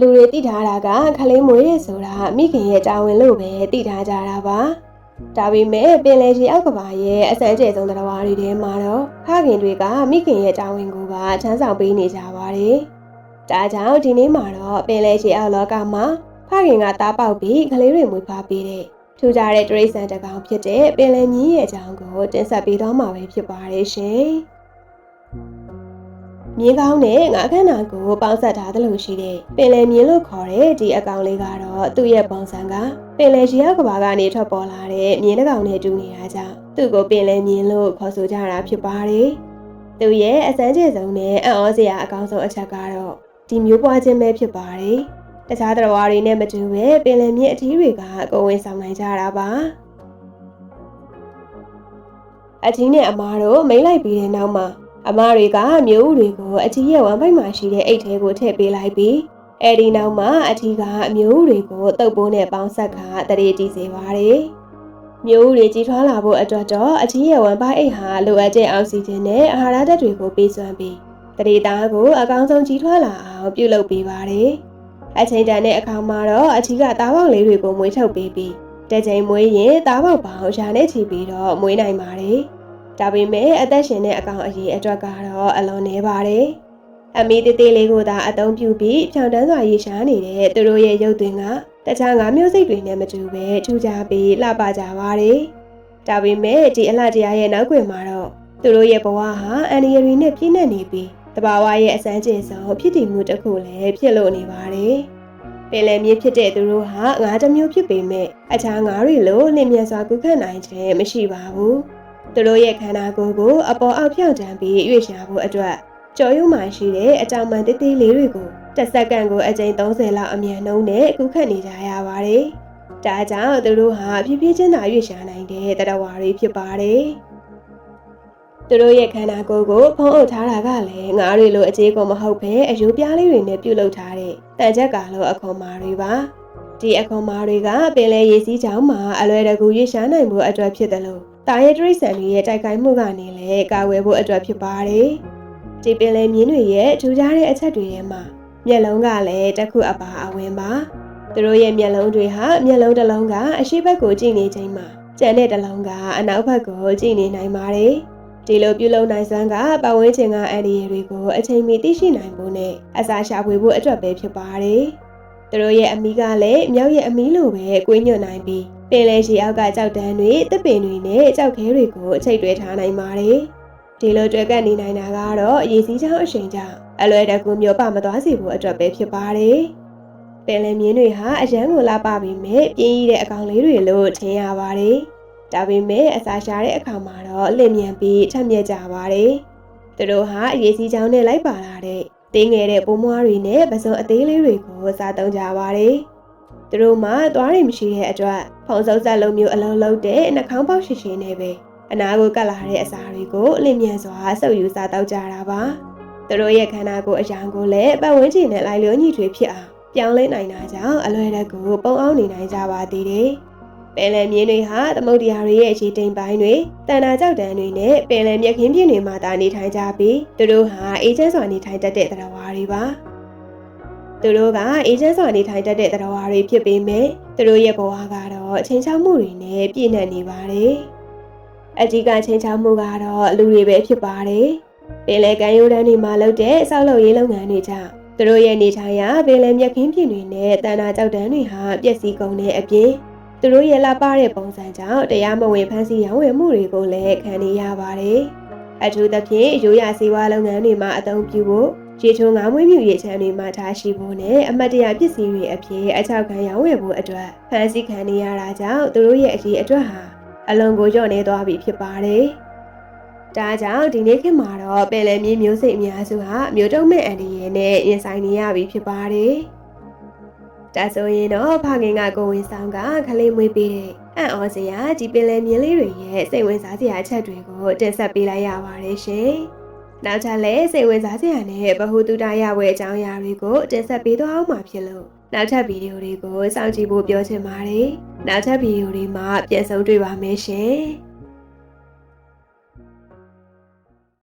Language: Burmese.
လူတွေသိထားတာကခလေးမွေးရဲဆိုတာမိခင်ရဲ့တာဝန်လို့ပဲသိထားကြတာပါဒါပေမဲ့ပင်လယ်ကြီးအောက်ကဘာရဲ့အစမ်းကျဲဆုံးတရားတွေထဲမှာတော့ဖခင်တွေကမိခင်ရဲ့တာဝန်ကိုပါချမ်းဆောင်ပေးနေကြပါတယ်ဒါကြောင့်ဒီနေ့မှာတော့ပင်လယ်ကြီးအောက်လောကမှာဖခင်ကတားပေါက်ပြီးကလေးတွေမွေးဖွားပေးတဲ့ထူးခြားတဲ့တရိတ်ဆန်တစ်ကောင်ဖြစ်တဲ့ပင်လယ်မြင်းရဲ့အကြောင်းကိုတင်ဆက်ပေးတော့မှာပဲဖြစ်ပါတယ်ရှင် မြင်းကောင်းနဲ့ငါးခန္ဓာကိုပေါင်းဆက်ထားသလိုရှိတဲ့ပင်လယ်မြင်းလို့ခေါ်တဲ့ဒီအကောင်လေးကတော့သူ့ရဲ့ပုံစံကပင်လယ်ရေရောက်ကဘာကနေထွက်ပေါ်လာတဲ့မြင်းတစ်ကောင်နဲ့တူနေတာကြောင့်သူ့ကိုပင်လယ်မြင်းလို့ခေါ်ဆိုကြတာဖြစ်ပါတယ်။သူ့ရဲ့အစမ်းကျဆုံးနဲ့အံ့ဩစရာအကောင်းဆုံးအချက်ကတော့ဒီမျိုးပွားခြင်းပဲဖြစ်ပါတယ်။တခြားသတ္တဝါတွေနဲ့မတူပဲပင်လယ်မြင့်အထီးတွေကကိုယ်ဝင်ဆောင်နိုင်ကြတာပါအထီးနဲ့အမားတို့မိမ့်လိုက်ပြီးတဲ့နောက်မှာ အမားတွေကမျိုးဥတွေကိုအထီးရဲ့ဝမ်းပိုက်မှာရှိတဲ့အိတ်ထဲကိုထည့်ပေးလိုက်ပြီးအဲဒီနောက်မှာအထီးကအမျိုးဥတွေကိုတုပ်ပိုးနဲ့ပေါင်းဆက်ခါတရေတီးစေပါတယ်မျိုးဥတွေကြီးထွားလာဖို့အတွက်တော့အထီးရဲ့ဝမ်းပိုက်အိတ်ဟာလိုအပ်တဲ့အောက်ဆီဂျင်နဲ့အာဟာရဓာတ်တွေကိုပေးစွမ်းပြီးတရေသားကိုအကောင်းဆုံးကြီးထွားလာအောင်ပြုလုပ်ပေးပါတယ်အချိန်တန်တဲ့အခါမှာတော့အချီကသားပေါက်လေးတွေကိုမွေးထုတ်ပေးပြီးတစ်ချိန်မွေးရင်သားပေါက်ပေါင်းရာနဲ့ချီပြီးတော့မွေးနိုင်ပါတယ်။ ဒါပေမဲ့အသက်ရှင်တဲ့အကောင်အရေးအတွက်ကတော့အလွန်နေပါတယ်။အမီတေးသေးလေးကိုသာအသုံးပြုပြီးဖြောင်တန်းစွာရေရှားနေတဲ့သူတို့ရဲ့ရုပ်သွင်းကတခြားငါးမျိုးစိတ်တွေနဲ့မတူပဲထူးခြားပြီးလှပကြပါတယ်။ဒါပေမဲ့ဒီအလှတရားရဲ့နောက်ွယ်မှာတော့သူတို့ရဲ့ဘဝဟာအန်ဒီယရီနဲ့ပြည့်နှက်နေပြီးတဘာဝရဲ့အစမ်းကျင်ဆုံးဖြစ်တည်မှုတစ်ခုလည်းဖြစ်လို့နေပါတယ်။ပင်လယ်မြေဖြစ်တဲ့သူတို့ဟာငါးတစ်မျိုးဖြစ်ပေမဲ့အခြားငါးတွေလိုလင်းမြစွာကုခတ်နိုင်ခြင်းမရှိပါဘူး။ သူတို့ရဲ့ခန္ဓာကိုယ်ကိုအပေါ်အောက်ဖြောင့်တန်းပြီးရွေ့ရှာဖို့အတွက်ကြော်ရုံမှရှိတဲ့အကြောင်မှန်တေးသေးလေးတွေကိုတစ်စက္ကန့်ကိုအကြိမ်30လောက်အမြန်နှုန်းနဲ့ကုခတ်နေကြရပါတယ်။ဒါကြောင့်သူတို့ဟာဖြည်းဖြည်းချင်းသာရွေ့ရှာနိုင်တဲ့တရဝါတွေဖြစ်ပါတယ်။သူတို့ရဲ့ခန္ဓာကိုယ်ကိုဖုံးအုပ်ထားတာကလည်းငါးတွေလိုအခြေကုန်မဟုတ်ပဲအယိုးပြားလေးတွေနဲ့ပြုတ်လုပ်ထားတဲ့တန်ချက်ကာလိုအခွန်မာတွေပါဒီအခွန်မာတွေကပင်လယ်ရေစီးကြောင်းမှာအလွယ်တကူရွေ့ရှားနိုင်ဖို့အတွက်ဖြစ်တယ်လို့ တာရဲတရိတ်ဆန်တွေရဲ့တိုက်ခိုက်မှုကနေလည်းကာဝယ်ဖို့အတွက်ဖြစ်ပါတယ်ဒီပင်လယ်မြင်းတွေရဲ့ထူးခြားတဲ့အချက်တွေထဲမှာမျက်လုံးကလည်းတစ်ခုအပါအဝင်ပါသူတို့ရဲ့မျက်လုံးတွေဟာမျက်လုံးတစ်လုံးကအရှိဘက်ကိုကြည့်နေချိန်မှာကျန်တဲ့တစ်လုံးကအနောက်ဘက်ကိုကြည့်နေနိုင်ပါတယ်ဒီလိုပြုလုပ်နိုင်စွမ်းကပတ်ဝန်းကျင်ကအန်ဒီရတွေကိုအချိန်မီသိရှိနိုင်ဖို့နဲ့အစာရှာဖွေဖို့အတွက်ပဲဖြစ်ပါတယ်။သူတို့ရဲ့အမီးကလည်းမြောက်ရဲ့အမီးလိုပဲကွေးညွတ်နိုင်ပြီး ပင်လယ်ရှည်အောက်ကကြောက်တန်းတွေတစ်ပင်တွေနဲ့ကြောက်ခဲတွေကိုအချိတ်တွဲထားနိုင်ပါတယ်။ဒီလိုတွေ့ကပ်နေနိုင်တာကတော့ရေစီးချောင်းအချိန်ကြောင့်အလွယ်တကူမျိုးပမသွားစေဖို့အတွက်ပဲဖြစ်ပါတယ်။ပင်လယ်မြင်းတွေဟာအရန်ကိုလာပပြီးမြပြင်းရတဲ့အကောင်လေးတွေလို့ထင်ရပါတယ်။ဒါပေမဲ့အစာရှာတဲ့အခါမှာတော့လင်မြန်ပြီးထက်မြက်ကြပါတယ်။သူတို့ဟာအရေးကြီးချောင်းနဲ့လိုက်ပါလာတဲ့တင်းငယ်တဲ့ပိုးမွားတွေနဲ့ပစုံအသေးလေးတွေကိုစားသုံးကြပါတယ်။ သူတို့မှသွားရမရှိတဲ့အတွက်ဖုံစုပ်ဆက်လုံးမျိုးအလုံးလုံးတဲ့နှာခေါင်းပေါက်ရှိရှိနဲ့ပဲအနာကိုကတ်လာတဲ့အစာတွေကိုအလင်းမြန်စွာစုပ်ယူစားတောက်ကြတာပါ။သူတို့ရဲ့ခန္ဓာကိုယ်အရာကိုလည်းပတ်ဝန်းကျင်နဲ့လိုက်လျောညီထွေဖြစ်အောင်ပြောင်းလဲနိုင်တာကြောင့်အလွယ်တကူပုံအောင်နေနိုင်ကြပါသေးတယ်။ပင်လယ်မြင်းတွေဟာသမုဒ္ဒရာတွေရဲ့အခြေတိမ်ပိုင်းတွေတန်တာကြောက်တန်းတွေနဲ့ပင်လယ်မြက်ခင်းပြင်းတွေမှာတာနေထိုင်ကြပြီးသူတို့ဟာအေဂျင့်စွာနေထိုင်တတ်တဲ့သတ္တဝါတွေပါ သူတို့ကအေဂျင့်စွာနေထိုင်တတ်တဲ့သတ္တဝါတွေဖြစ်ပေမဲ့သူတို့ရဲ့ဘဝကတော့ချိန်ချောက်မှုတွေနဲ့ပြည့်နှက်နေပါတယ်အကြီးကချိန်ချောက်မှုကတော့လူတွေပဲဖြစ်ပါတယ်ပင်လယ်ကမ်းရိုးတန်းတွေမှာလုပ်တဲ့ဆောက်လုပ်ရေးလုပ်ငန်းတွေကြောင့်သူတို့ရဲ့နေထိုင်ရာပင်လယ်မြက်ခင်းပြင်တွေနဲ့တန်တာကြောက်တန်းတွေဟာပျက်စီးကုန်တဲ့အပြင်သူတို့ရဲ့လာပတဲ့ပုံစံကြောင့်တရားမဝင်ဖမ်းဆီးရောင်းဝယ်မှုတွေကိုလည်းခံနေရပါတယ်။အထူးသဖြင့်ရိုးရာစီးပွားလုပ်ငန်းတွေမှာအသုံးပြုဖို့ ရေထုံငါးမွေးမြူရေးချမ်းတွေမှာထားရှိဖို့နဲ့အမတ်တရပစ္စည်းတွေအဖြစ်အချောက်ခံရောင်းဝယ်ဖို့အတွက်ဖမ်းဆီးခံနေရတာကြောင့်သူတို့ရဲ့အရေးအတွက်ဟာအလွန်ကိုညော့နေသွားပြီဖြစ်ပါတယ်။ဒါကြောင့်ဒီနေ့ခေတ်မှာတော့ပင်လယ်မြေမျိုးစိတ်အများစုဟာမျိုးတုံးမဲ့အန်ဒီရဲ့နဲ့ရင်ဆိုင်နေရပြီဖြစ်ပါတယ်။ဒါဆိုရင်တော့ဖခင်ကကိုဝင်ဆောင်ကခလေးမွေးပေးတဲ့အံ့ဩစရာဒီပင်လယ်မြင်းလေးတွေရဲ့စိတ်ဝင်စားစရာအချက်တွေကိုတင်ဆက်ပေးလိုက်ရပါတယ်ရှင်။ နောက်ထပ်လည်းစိတ်ဝင်စားစရာနဲ့ဗဟုသုတရဝဲအကြောင်းအရာတွေကိုတင်ဆက်ပေးသွားအောင်မှာဖြစ်လို့နောက်ထပ်ဗီဒီယိုတွေကိုစောင့်ကြည့်ဖို့ပြောချင်ပါတယ်။နောက်ထပ်ဗီဒီယိုတွေမှာပြန်ဆုံတွေ့ပါမယ်ရှင်။